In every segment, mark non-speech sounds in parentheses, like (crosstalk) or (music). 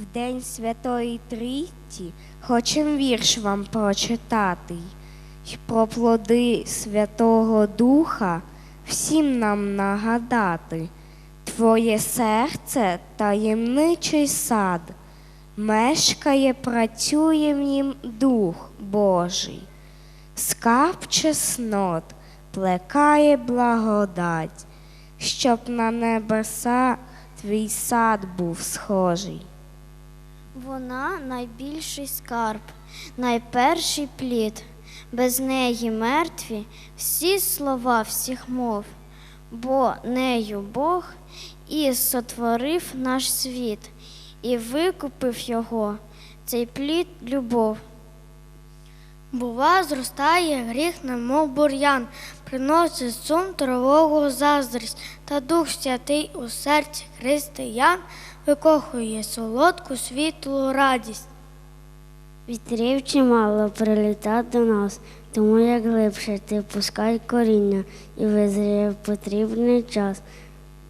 В День Святої Трійці хочем вірш вам прочитати. й про плоди Святого Духа всім нам нагадати. Твоє серце таємничий сад, мешкає, працює в нім Дух Божий. Скарб чеснот плекає благодать, щоб на небеса твій сад був схожий. Вона найбільший скарб, найперший плід. Без неї мертві всі слова всіх мов, бо нею Бог і сотворив наш світ, і викупив його, цей плід любов. Бува, зростає гріх, немов бур'ян, приносить сум тривогу заздрість, та Дух Святий у серці християн викохує солодку світлу радість. Вітрів чимало приліта до нас, тому як глибше ти пускай коріння і визріє потрібний час.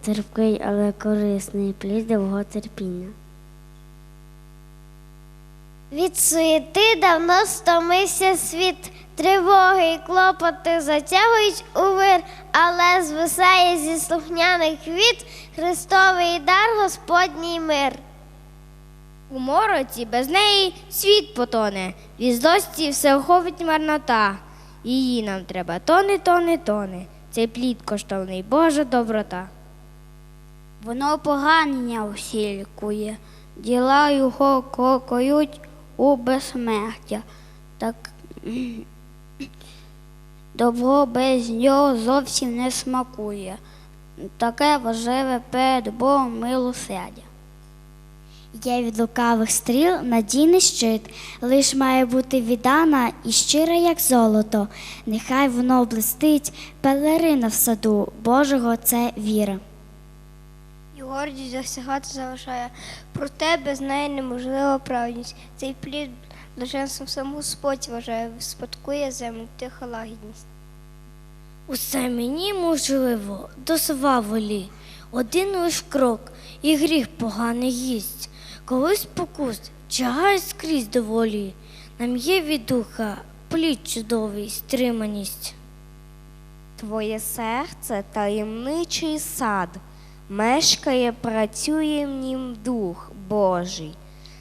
Терпкий, але корисний плід довго терпіння. Від суєти давно стомився світ, тривоги й клопоти затягують у вир, але звисає зі слухняних квіт Христовий дар Господній мир. У мороці без неї світ потоне, від злості все охопить марнота. Її нам треба тони, тони, тони. Цей плід коштовний Божа доброта. Воно поганення усі лікує, діла його кокоють у безсмертя. Так (clears throat) добро без нього зовсім не смакує. Таке важливе перед Богом милосердя. Є від лукавих стріл надійний щит, лиш має бути віддана і щира, як золото. Нехай воно блистить, пелерина в саду, Божого це віра. І гордість досягати залишає. Проте без неї неможлива праведність. Цей плід блаженством сам Господь вважає, спадкує землю тиха лагідність. Усе мені можливо, до сваволі. Один лиш крок, і гріх поганий їсть. Коли спокус чагає скрізь доволі, нам є від духа плід чудовий, стриманість. Твоє серце таємничий сад, мешкає, працює в нім Дух Божий.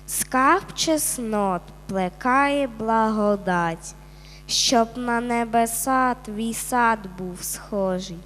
Скарб чеснот плекає благодать, щоб на небеса твій сад був схожий.